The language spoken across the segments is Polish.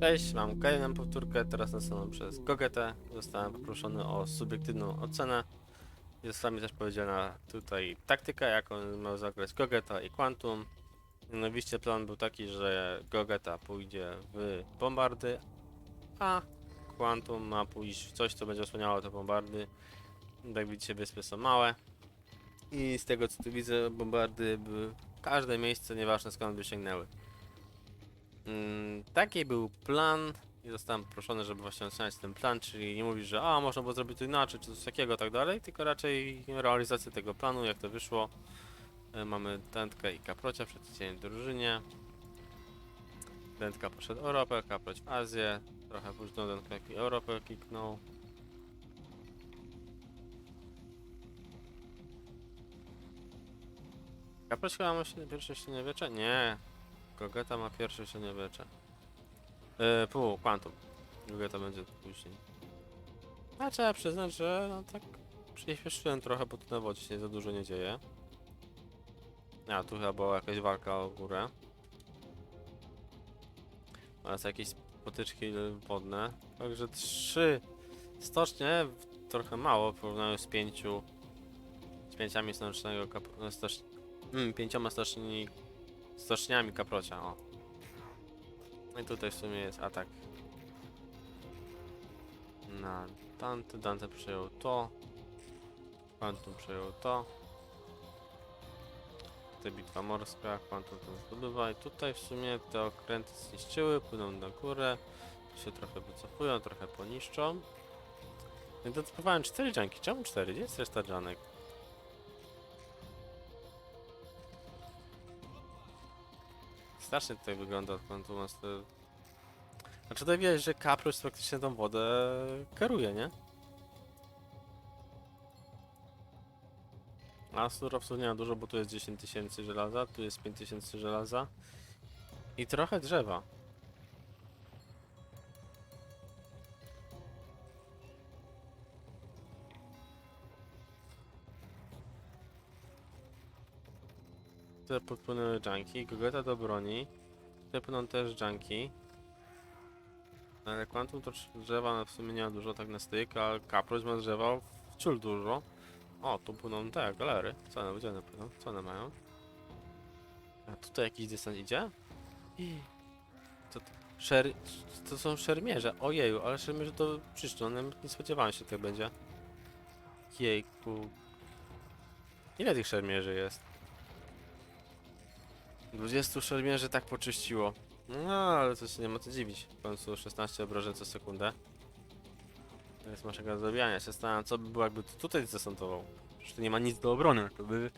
Cześć, mam kolejną powtórkę, teraz nastaną przez Gogetę. Zostałem poproszony o subiektywną ocenę. Jest wami też powiedziana tutaj taktyka, jaką ma zagrać Gogeta i Quantum. Mianowicie plan był taki, że Gogeta pójdzie w bombardy, a Quantum ma pójść w coś, co będzie osłaniało te bombardy. Jak widzicie, wyspy są małe. I z tego co tu widzę, bombardy by każde miejsce, nieważne skąd by sięgnęły. Mm, taki był plan i zostałem proszony, żeby właśnie oceniać ten plan, czyli nie mówić, że a, można było zrobić to inaczej, czy coś takiego, tak dalej, tylko raczej realizację tego planu, jak to wyszło. E, Mamy Dętkę i Kaprocia w przeciwdziałaniu drużynie. Dętka poszedł Europę, Kaproć w Azję, trochę później Dętka i Europę kliknął. Kaproć chyba ma się- pierwsze średniowiecze? Nie, Gogeta ma pierwsze średniowiecze. Yy, pół, Quantum. Gogeta będzie później. A trzeba przyznać, że no tak przyspieszyłem trochę, bo tu na wodzie się za dużo nie dzieje. A, tu chyba była jakaś walka o górę. Oraz jakieś potyczki wodne. Także trzy stocznie, trochę mało w porównaniu z pięciu z pięciami stocznego mm, pięcioma stoczni stoczniami kaprocia, o. No i tutaj w sumie jest atak na Dante. Dante przejął to. Quantum przejął to. Tutaj bitwa morska, Quantum to zdobywa i tutaj w sumie te okręty zniszczyły, płyną na górę. Się trochę wycofują, trochę poniszczą. No i dodawałem 4 dżanki. Czemu 4? Gdzie jest reszta dżanek? Strasznie tutaj wygląda Master. Znaczy tutaj widać, że Kaproś faktycznie tą wodę kieruje, nie? A surowców nie ma dużo, bo tu jest 10 tysięcy żelaza, tu jest 5 tysięcy żelaza. I trochę drzewa. Tutaj podpłynęły junki, Gogeta do broni. Tutaj płyną też junki. Ale Quantum to drzewa no w sumie nie ma dużo tak na styk, a Caproś ma drzewa w ciul dużo. O, tu płyną te galery. Co one, gdzie one płyną? Co one mają? A tutaj jakiś dystans idzie? To, to, szer... to są szermierze. Ojeju, ale szermierze to przyszło. No, nie spodziewałem się, że tak będzie. Jejku. Ile tych szermierzy jest? 20 szermierzy tak poczyściło. No, ale to się nie ma co dziwić. W końcu 16 obrażeń co sekundę. To jest maszynka do zabijania. Się zastanawiam, co by było, jakby tu- tutaj zdesantował. Przecież tu nie ma nic do obrony, to by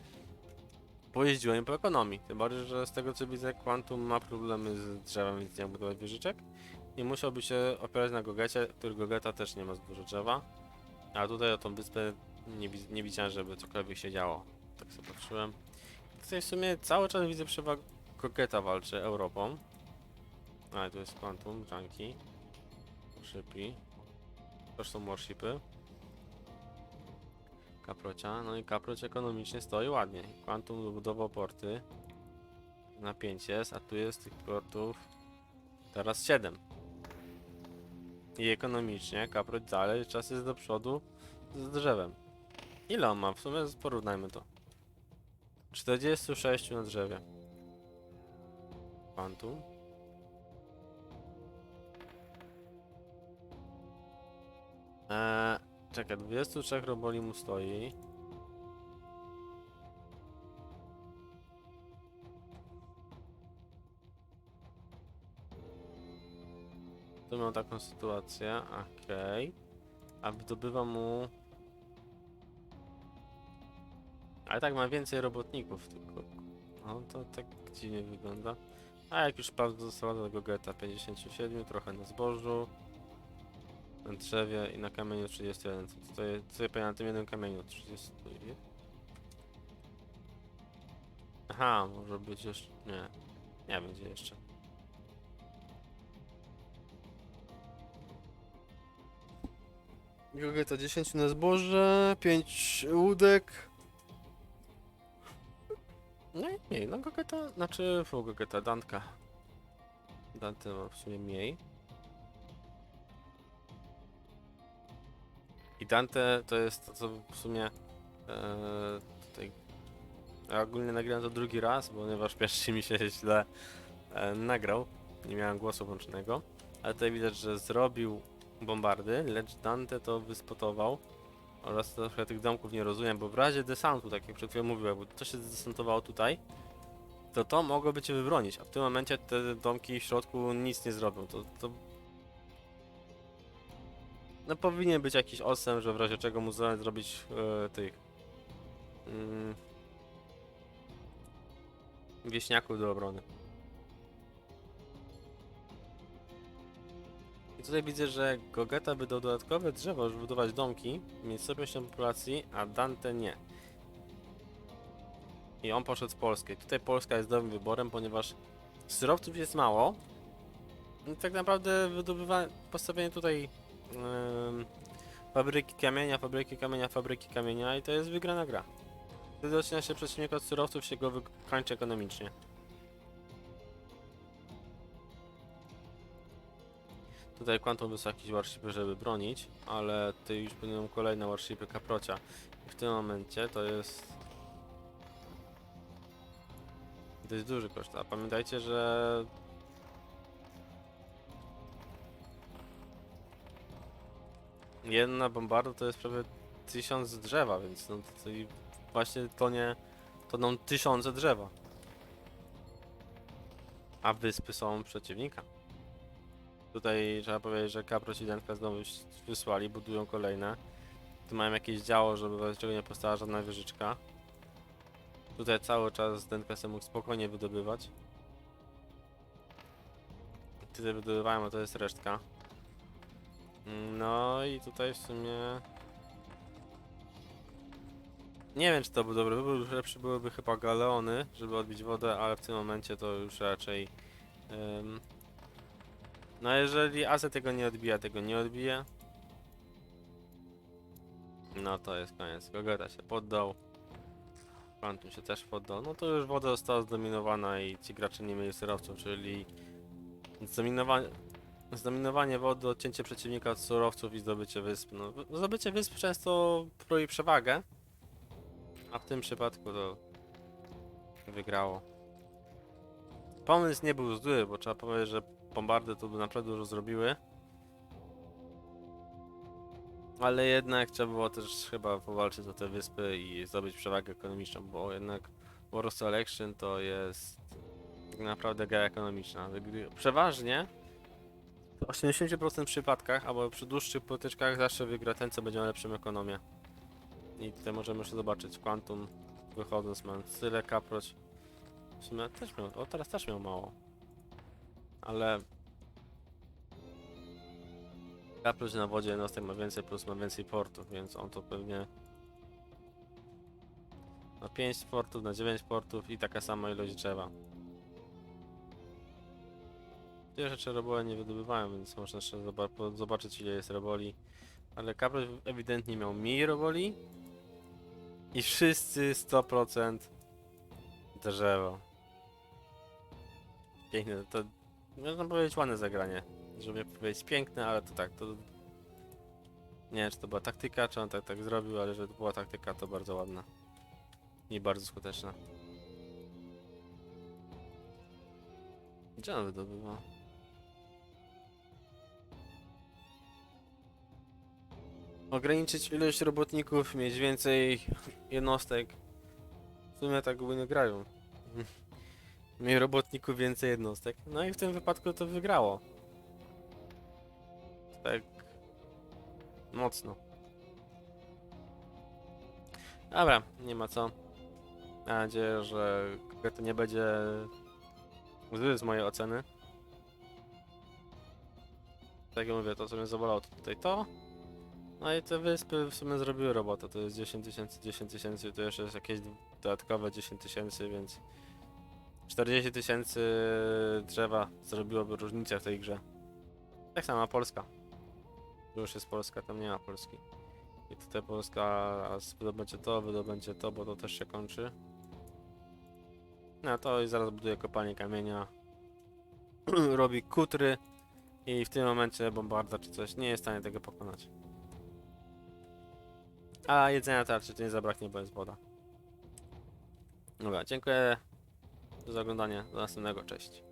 pojeździło po ekonomii. Tym bardziej, że z tego co widzę, Quantum ma problemy z drzewem, więc nie ma budować wieżyczek. I musiałby się opierać na Gogecie, który Gogeta też nie ma za dużo drzewa. A tutaj o tą wyspę nie, nie widziałem, żeby cokolwiek się działo. Tak sobie patrzyłem. Tutaj w sumie cały czas widzę przewagę Gogeta walczy Europą. A, tu jest Quantum, Junkie. Shipi. Też są warshipy. Kaprocia. No i Kaproć ekonomicznie stoi ładnie. Quantum budował porty. Na 5 jest, a tu jest tych portów teraz 7. I ekonomicznie Kaproć dalej czas jest do przodu z drzewem. Ile on ma? W sumie porównajmy to. 46 na drzewie. Quantum. Eee, czekaj, 23 roboli mu stoi. Tu mam taką sytuację, okej. A wydobywa mu... Ale tak ma więcej robotników, tylko... No to tak dziwnie wygląda. A jak już prawda została do tego geta 57, trochę na zbożu. Na drzewie i na kamieniu 31. Co tutaj, co tutaj na tym jednym kamieniu 30. Aha, może być jeszcze. Nie. Nie będzie jeszcze. Gogeta 10 na zboże, 5 łódek. No i mniej, no Gogeta, znaczy, fu, Gogeta, Dantka. Dante ma w sumie mniej. I Dante to jest to, co w sumie e, tutaj... Ja ogólnie nagrałem to drugi raz, ponieważ pierwszy mi się źle e, nagrał. Nie miałem głosu włącznego. Ale tutaj widać, że zrobił bombardy, lecz Dante to wyspotował. Oraz trochę tych domków nie rozumiem, bo w razie desantu, tak jak przed chwilą mówiłem, bo to się zdesantowało tutaj, to to mogłoby cię wybronić, a w tym momencie te domki w środku nic nie zrobią. To, to... No powinien być jakiś osem, że w razie czego mu za- zrobić e, tych... Mm, wieśniaków do obrony. Tutaj widzę, że Gogeta wydał dodatkowe drzewo, żeby budować domki, się populacji, a Dante nie. I on poszedł w Polskę. I Tutaj Polska jest dobrym wyborem, ponieważ surowców jest mało. I tak naprawdę postawienie tutaj em, fabryki kamienia, fabryki kamienia, fabryki kamienia i to jest wygrana gra. Wtedy zaczyna się przeciwnik od surowców, się go wykończy ekonomicznie. Tutaj Quantum wysłał jakieś warshipy, żeby bronić, ale ty już będą kolejne warshipy Kaprocia. I w tym momencie to jest dość duży koszt. A pamiętajcie, że jedna bombarda to jest prawie tysiąc drzewa, więc no to, to właśnie to nie toną tysiące drzewa. A wyspy są przeciwnika. Tutaj trzeba powiedzieć, że Kapros i Denka znowu wysłali, budują kolejne. Tu mają jakieś działo, żeby w razie czego nie powstała żadna wieżyczka. Tutaj cały czas Denka sobie mógł spokojnie wydobywać. Tutaj wydobywają, a to jest resztka. No i tutaj w sumie... Nie wiem, czy to był dobry wybór, lepszy byłyby chyba galeony, żeby odbić wodę, ale w tym momencie to już raczej... em, no jeżeli Aze tego nie odbija, tego nie odbije. No to jest koniec. Gogeta się poddał. Quantum się też poddał. No to już woda została zdominowana i ci gracze nie mieli surowców, czyli zdominowanie, zdominowanie wody, odcięcie przeciwnika od surowców i zdobycie wysp. No, zdobycie wysp często broi przewagę, a w tym przypadku to wygrało. Pomysł nie był zły, bo trzeba powiedzieć, że bombardy to by naprawdę dużo zrobiły. Ale jednak trzeba było też chyba powalczyć o te wyspy i zdobyć przewagę ekonomiczną, bo jednak War Selection to jest tak naprawdę gra ekonomiczna. Przeważnie w 80% przypadkach, albo przy dłuższych potyczkach zawsze wygra ten, co będzie miał lepszą ekonomię. I tutaj możemy jeszcze zobaczyć Quantum wychodząc, mam tyle kaproć. W sumie też miał, o teraz też miał mało. Ale Kapluś na wodzie jednostek ma więcej plus ma więcej portów, więc on to pewnie na 5 portów, na 9 portów i taka sama ilość drzewa. Te rzeczy robole nie wydobywają, więc można jeszcze zobaczyć ile jest roboli. Ale Kapluś ewidentnie miał mniej roboli i wszyscy 100% drzewo. Piękne, to można powiedzieć ładne zagranie. Żeby powiedzieć piękne, ale to tak, to... Nie wiem, czy to była taktyka, czy on tak, tak zrobił, ale że to była taktyka, to bardzo ładna. I bardzo skuteczna. Gdzie on wydobywa? Ograniczyć ilość robotników, mieć więcej jednostek. W sumie tak nie grają. Mniej robotników, więcej jednostek. No i w tym wypadku to wygrało. Tak mocno. Dobra, nie ma co. Mam nadzieję, że to nie będzie zły z mojej oceny. Tak jak mówię, to co mnie zabolało to tutaj to. No i te wyspy w sumie zrobiły robotę. To jest 10 tysięcy, 10 tysięcy, to jeszcze jest jakieś dodatkowe 10 tysięcy, więc 40 tysięcy drzewa zrobiłoby różnicę w tej grze. Tak samo Polska. Tu już jest Polska, tam nie ma Polski. I tutaj Polska wydobędzie to, wydobędzie to, bo to też się kończy. No to i zaraz buduje kopalnię kamienia. Robi kutry. I w tym momencie bombarda czy coś nie jest w stanie tego pokonać. A jedzenia to raczej to nie zabraknie, bo jest woda. Dobra, dziękuję za oglądanie. Do następnego, cześć.